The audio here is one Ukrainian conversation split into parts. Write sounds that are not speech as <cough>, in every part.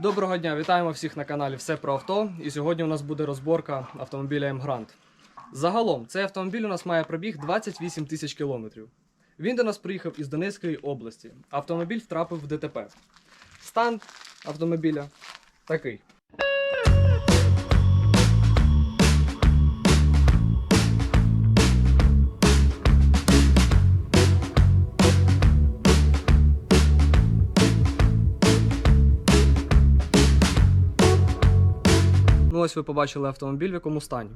Доброго дня, вітаємо всіх на каналі Все про авто. І сьогодні у нас буде розборка автомобіля М-Грант. Загалом, цей автомобіль у нас має пробіг 28 тисяч кілометрів. Він до нас приїхав із Донецької області. Автомобіль втрапив в ДТП. Стан автомобіля такий. Ось ви побачили автомобіль, в якому стані.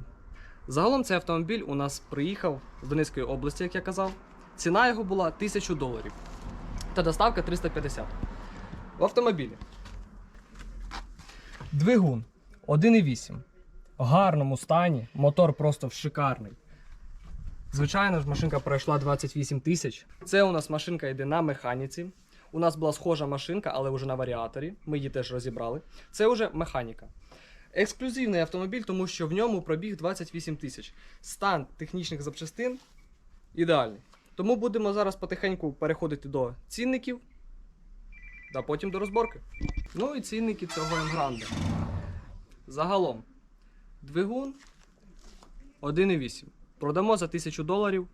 Загалом цей автомобіль у нас приїхав з Донецької області, як я казав. Ціна його була 1000 доларів. Та доставка 350. В автомобілі. Двигун 1,8. В гарному стані. Мотор просто шикарний. Звичайно ж, машинка пройшла 28 тисяч. Це у нас машинка йде на механіці. У нас була схожа машинка, але вже на варіаторі. Ми її теж розібрали. Це вже механіка. Ексклюзивний автомобіль, тому що в ньому пробіг 28 тисяч. Стан технічних запчастин ідеальний. Тому будемо зараз потихеньку переходити до цінників, а потім до розборки. Ну і цінники цього Емгранда. Загалом, двигун 1,8. Продамо за 1000 доларів.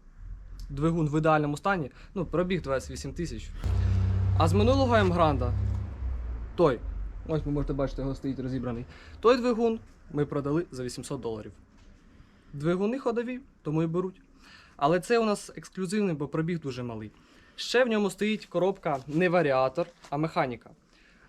Двигун в ідеальному стані. Ну, пробіг 28 тисяч. А з минулого Емгранда той. Ось ви можете бачити, його стоїть розібраний. Той двигун ми продали за 800 доларів. Двигуни ходові, тому і беруть. Але це у нас ексклюзивний, бо пробіг дуже малий. Ще в ньому стоїть коробка не варіатор, а механіка.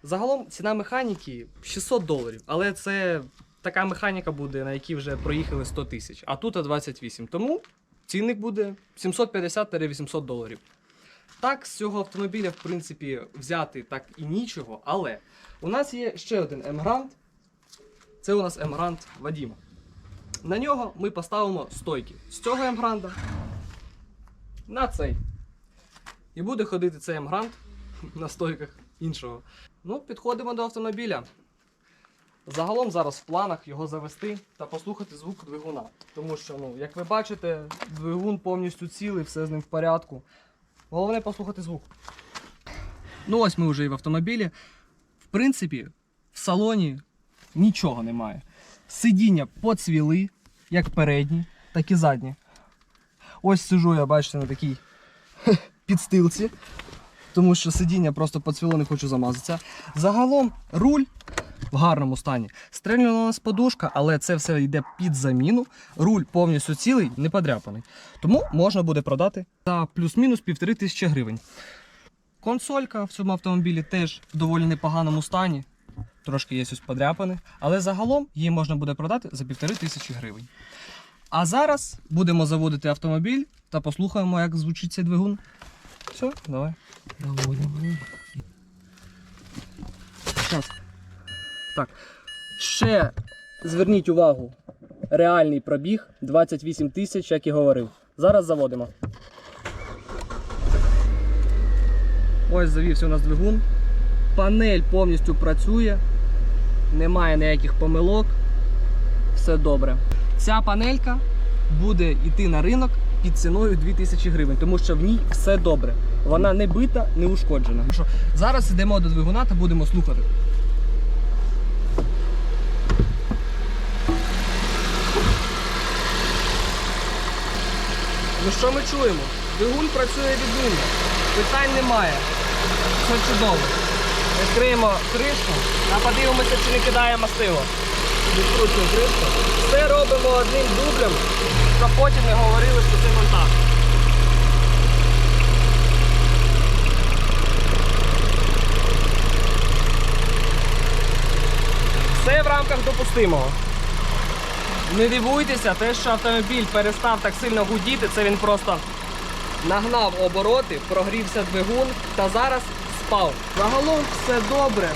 Загалом ціна механіки 600 доларів, але це така механіка буде, на якій вже проїхали 100 тисяч, а тут 28. Тому цінник буде 750-800 доларів. Так, з цього автомобіля, в принципі, взяти так і нічого, але у нас є ще один Емгрант. Це у нас Емгрант Вадіма. На нього ми поставимо стойки з цього Емгранда на цей. І буде ходити цей Емгрант <laughs> на стойках іншого. Ну, підходимо до автомобіля. Загалом зараз в планах його завести та послухати звук двигуна. Тому що, ну, як ви бачите, двигун повністю цілий, все з ним в порядку. Головне послухати звук. Ну, ось ми вже і в автомобілі. В принципі, в салоні нічого немає. Сидіння поцвіли, як передні, так і задні. Ось сижу я, бачите, на такій <laughs> підстилці, тому що сидіння просто поцвіло, не хочу замазатися. Загалом руль в гарному стані. Стрельнула у нас подушка, але це все йде під заміну. Руль повністю цілий, не подряпаний. Тому можна буде продати за плюс-мінус півтори тисячі гривень. Консолька в цьому автомобілі теж в доволі непоганому стані. Трошки є ось подряпаних, але загалом її можна буде продати за півтори тисячі гривень. А зараз будемо заводити автомобіль та послухаємо, як звучить цей двигун. Все, давай. Заводимо. Щас. Так. Ще зверніть увагу. Реальний пробіг 28 тисяч, як і говорив. Зараз заводимо. Ось завівся у нас двигун. Панель повністю працює. Немає ніяких помилок. Все добре. Ця панелька буде йти на ринок під ціною 2000 гривень, тому що в ній все добре. Вона не бита, не ушкоджена. Зараз йдемо до двигуна та будемо слухати. Ну що ми чуємо? Двигун працює відмінно. Питань немає. Все чудово. Відкриємо кришку та подивимося, чи не кидає мастило. Відкручуємо кришку. Все робимо одним дублем, щоб потім не говорили, що це монтаж. Все в рамках допустимого. Не дивуйтеся, те, що автомобіль перестав так сильно гудіти, це він просто нагнав обороти, прогрівся двигун та зараз спав. Загалом все добре,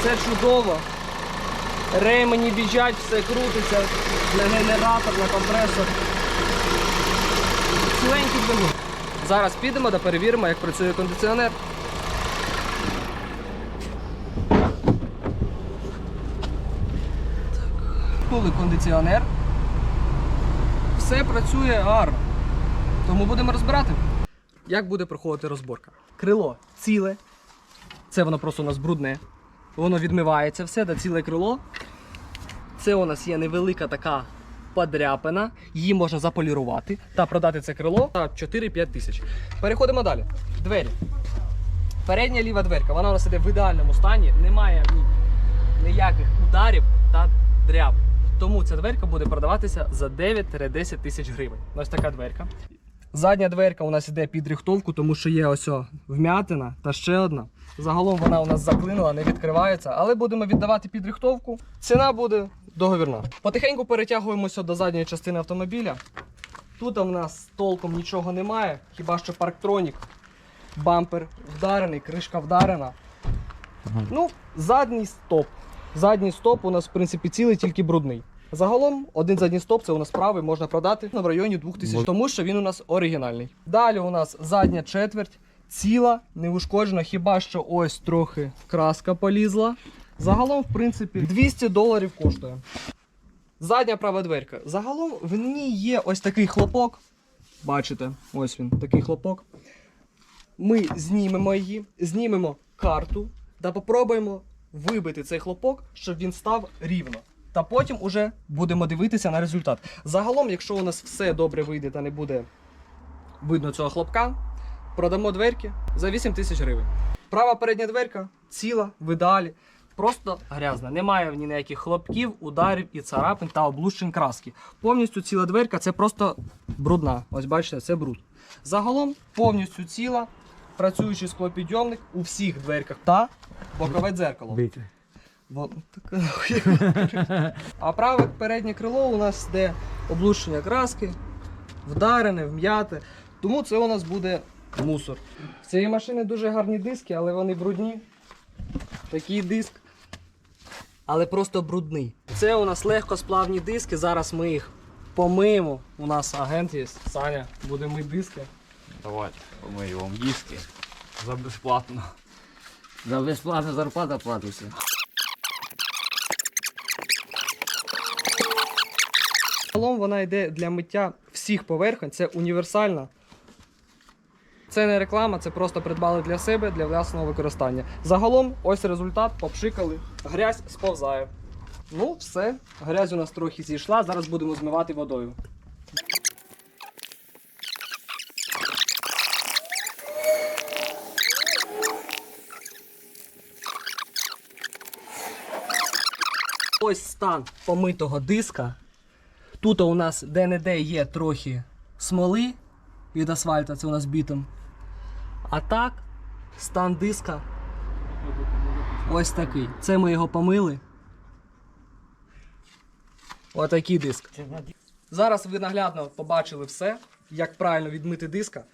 все чудово. Ремені біжать, все крутиться на генератор, на компресор. Ціленький двигун. Зараз підемо та перевіримо, як працює кондиціонер. Коли кондиціонер. Все працює гарно. Тому будемо розбирати. Як буде проходити розборка? Крило ціле. Це воно просто у нас брудне. воно відмивається все, да ціле крило. Це у нас є невелика така подряпина, її можна заполірувати та продати це крило за 4-5 тисяч. Переходимо далі. Двері. Передня ліва дверка, вона у нас іде в ідеальному стані, немає ніяких ударів та дряб. Тому ця дверка буде продаватися за 9-10 тисяч гривень. Ось така дверка. Задня дверка у нас іде під рихтовку, тому що є ось вмятина та ще одна. Загалом вона у нас заклинула, не відкривається, але будемо віддавати під рихтовку. Ціна буде договірна. Потихеньку перетягуємося до задньої частини автомобіля. Тут у нас толком нічого немає, хіба що парктронік, бампер вдарений, кришка вдарена. Ну, задній стоп. Задній стоп у нас, в принципі, цілий, тільки брудний. Загалом, один задній стоп, це у нас правий, можна продати в районі 2000, тому що він у нас оригінальний. Далі у нас задня четверть, ціла, неушкоджена, хіба що ось трохи краска полізла. Загалом, в принципі, 200 доларів коштує. Задня права дверка. Загалом в ній є ось такий хлопок. Бачите, ось він, такий хлопок. Ми знімемо її, знімемо карту та попробуємо вибити цей хлопок, щоб він став рівно. Та потім уже будемо дивитися на результат. Загалом, якщо у нас все добре вийде та не буде видно цього хлопка, продамо дверки за 8 тисяч гривень. Права передня дверка ціла, в ідеалі. Просто грязна. Немає в ній ніяких хлопків, ударів і царапин та облущень краски. Повністю ціла дверка це просто брудна. Ось бачите, це бруд. Загалом повністю ціла, працюючий склопідйомник у всіх дверках та бокове дзеркало. Бийте. Бо- А праве переднє крило у нас де облущення краски, вдарене, вм'яте. Тому це у нас буде мусор. В цієї машини дуже гарні диски, але вони брудні. Такий диск. Але просто брудний. Це у нас легкосплавні диски. Зараз ми їх помиємо. У нас агент є. Саня, буде мити диски. Давайте, помию вам диски. За безплатно. За безплатно зарплата платиться. Загалом вона йде для миття всіх поверхонь, це універсальна. Це не реклама, це просто придбали для себе, для власного використання. Загалом, ось результат, попшикали, грязь сповзає. Ну, все, грязь у нас трохи зійшла, зараз будемо змивати водою. Ось стан помитого диска. Тут у нас де-не-де є трохи смоли від асфальта, це у нас бітом. А так, стан диска ось такий. Це ми його помили. Отакий диск. Зараз ви наглядно побачили все, як правильно відмити диска,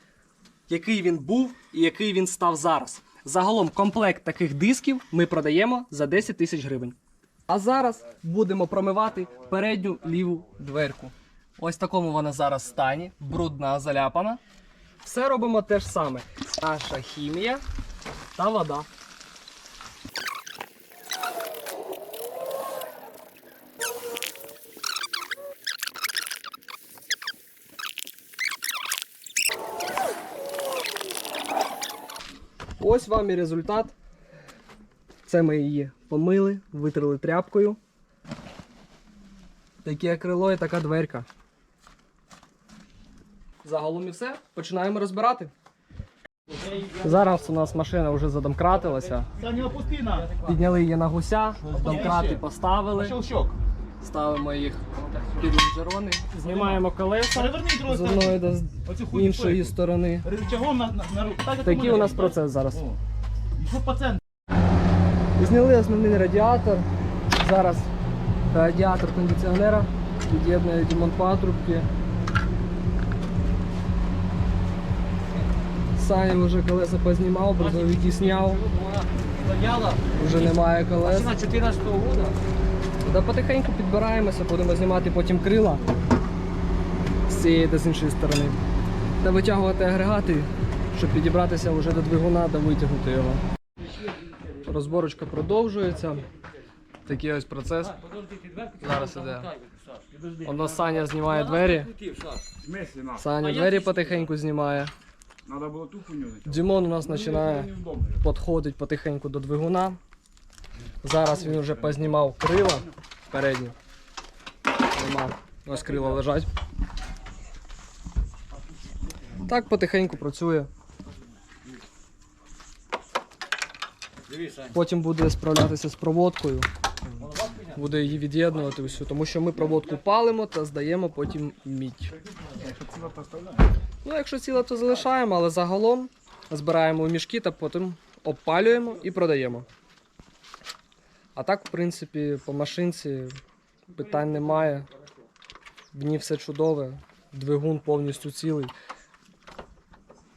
який він був і який він став зараз. Загалом комплект таких дисків ми продаємо за 10 тисяч гривень. А зараз будемо промивати передню ліву дверку. Ось такому вона зараз стані, брудна, заляпана. Все робимо те ж саме. Наша хімія та вода. Ось вам і результат. Це ми її помили, витрили тряпкою. Таке крило і така дверка. Загалом і все. Починаємо розбирати. Зараз у нас машина вже задомкратилася. Підняли її на гуся, домкрати поставили. Ставимо їх під лонжерони. Знімаємо колеса з одної до з- іншої сторони. Такий у у нас процес зараз. О. І що по центру? Зняли основний радіатор. Зараз радіатор кондиціонера. Від'єднує демонт патрубки. Саня вже колеса познімав, брозовики зняв. Вже немає колес. Машина 14 года. Потихеньку підбираємося, будемо знімати потім крила з цієї та з іншої сторони. Та витягувати агрегати, щоб підібратися вже до двигуна та витягнути його. Розборочка продовжується. Такий ось процес. Зараз іде. Воно Саня знімає двері. Саня двері потихеньку знімає. Надо було. Дімон у нас починає підходить потихеньку до двигуна. Зараз він вже познімав крила передні. Нема. Ось крила лежать. Так потихеньку працює. Потім буде справлятися з проводкою. Буде її від'єднувати всю, тому що ми проводку палимо та здаємо потім мідь. Ну, якщо ціла, то залишаємо, але загалом збираємо у мішки та потім обпалюємо і продаємо. А так, в принципі, по машинці питань немає. В ній все чудове, двигун повністю цілий.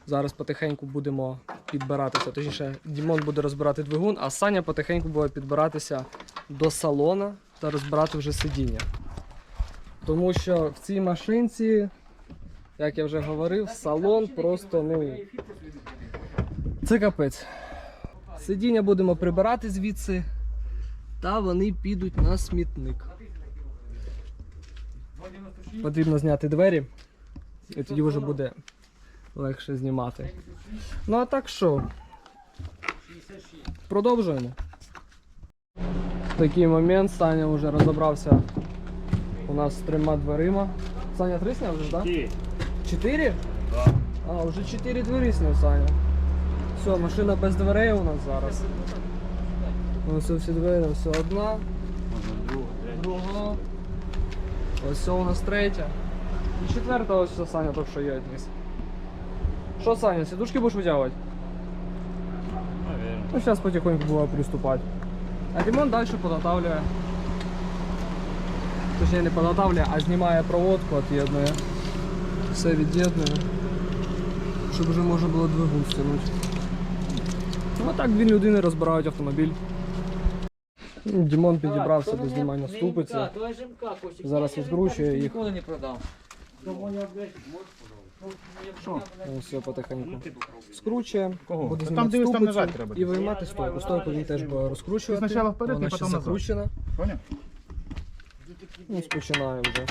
Зараз потихеньку будемо підбиратися. Точніше, Дімон буде розбирати двигун, а Саня потихеньку буде підбиратися до салона та розбирати вже сидіння. Тому що в цій машинці, як я вже говорив, салон просто ну. Це капець. Сидіння будемо прибирати звідси, та вони підуть на смітник. Потрібно зняти двері, і тоді вже буде легше знімати. Ну а так що? Продовжуємо. Такий момент, Саня вже розібрався у нас з трьома дверима. Саня, три сняв вже, так? Ті. Чотири? А, вже чотири двері сняв Саня. Все, машина без дверей у нас зараз. Ось всі двері, все одна, друга. Ось все у нас третя. І четверта ось Саня тільки що є відніс. Що, Саня, сідушки будеш витягувати? Наверно. Ну, сейчас потихоньку буду приступать. А Димон дальше подготавливает. Точнее не подготавливает, а знімає проводку от'єднує. Все від'єднує. Щоб вже можна було двигун стягнути. Ну а так дві людини розбирають автомобіль. Ну, Дімон підібрався до знімання ступиці. Зараз відкручує їх. Ніколи не продав. Ну, все потихеньку. Скручує, Кого? буде Та знімати там дивись, там ступицю нажать треба. і виймати стойку. Стойку він теж буде розкручувати. Ти спочатку вперед, Вона і ще потім назад. закручена. Поняв? Ну, починаємо вже.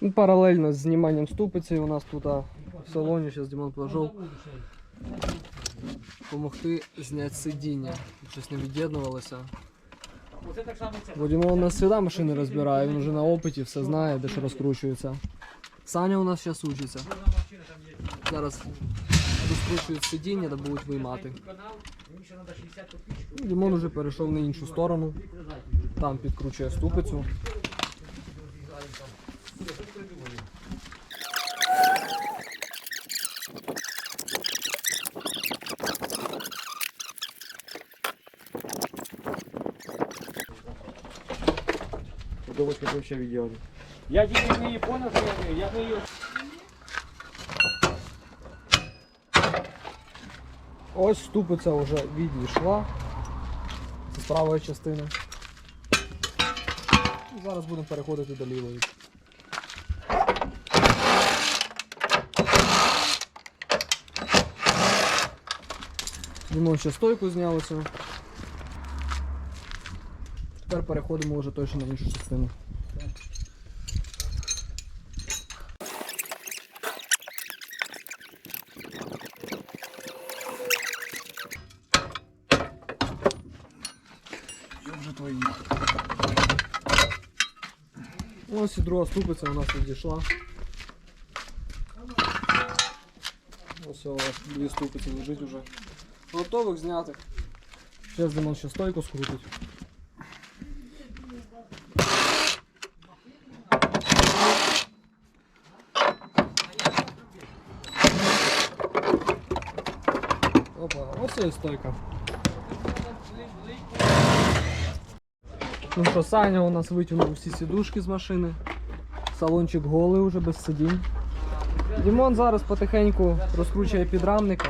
Ну, Паралельно з зніманням ступиці у нас тут а, в салоні, зараз Дімон положив. Помогти зняти сидіння. Щось не від'єднувалося. Бо Дімон у нас завжди машини розбирає, він вже на опиті все знає, де що розкручується. Саня у нас зараз учиться. Зараз розкручують сидіння та будуть виймати. Ну, Дімон вже перейшов на іншу сторону. Там підкручує ступицю. Я тільки не її поняв, що я не я не її. Ось ступиця вже відійшла з правої частини. Зараз будемо переходити до лівої. Дімон ще стойку знялося. Тепер переходимо вже точно на іншу частину. Ось і друга ступиця у нас відійшла. Ось у вас дві ступиці лежить уже. Готових зняти. Зараз Димон ще стойку скрутить. Опа, ось і стойка. Ну що, Саня у нас витягнув всі сідушки з машини. Салончик голий уже без сидінь. Дімон зараз потихеньку розкручує підрамника.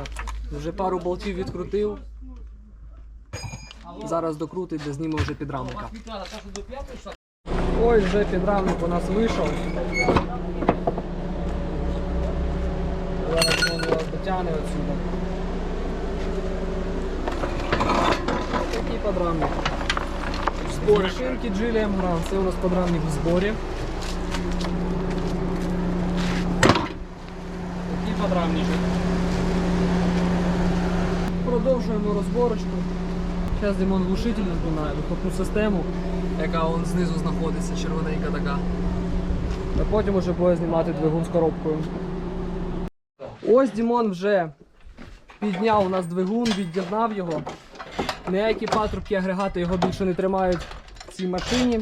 Вже пару болтів відкрутив. Зараз докрутить, де зніме вже підрамника. Ось вже підрамник у нас вийшов. Зараз Дімон його дотягне отсюда. Такий подрамник. Машинки Gilliam Grand. Це у нас подрамник в зборі. Подрамничок. Продовжуємо розборочку. Зараз глушитель збинає, вихлопну систему, яка он знизу знаходиться, червоненька така. А потім уже буде знімати двигун з коробкою. Ось Дімон вже підняв у нас двигун, від'єднав його. Ніякі патрубки, агрегати його більше не тримають в цій машині.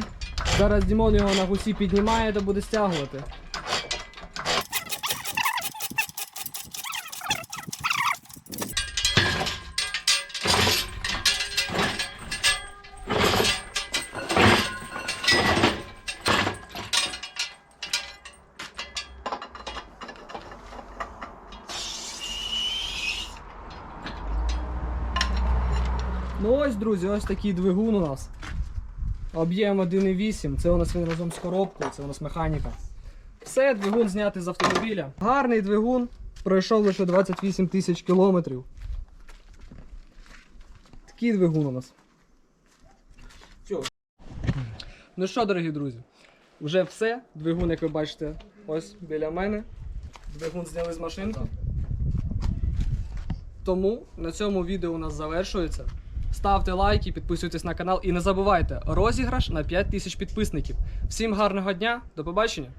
Зараз Дімон його на гусі піднімає та буде стягувати. Ну ось, друзі, ось такий двигун у нас. Об'єм 1,8. Це у нас він разом з коробкою, це у нас механіка. Все, двигун знятий з автомобіля. Гарний двигун. Пройшов лише 28 тисяч кілометрів. Такий двигун у нас. Ну що, дорогі друзі, вже все. Двигун, як ви бачите, ось біля мене. Двигун зняли з машинки. Тому на цьому відео у нас завершується. Ставте лайки, підписуйтесь на канал і не забувайте розіграш на 5 тисяч підписників. Всім гарного дня, до побачення!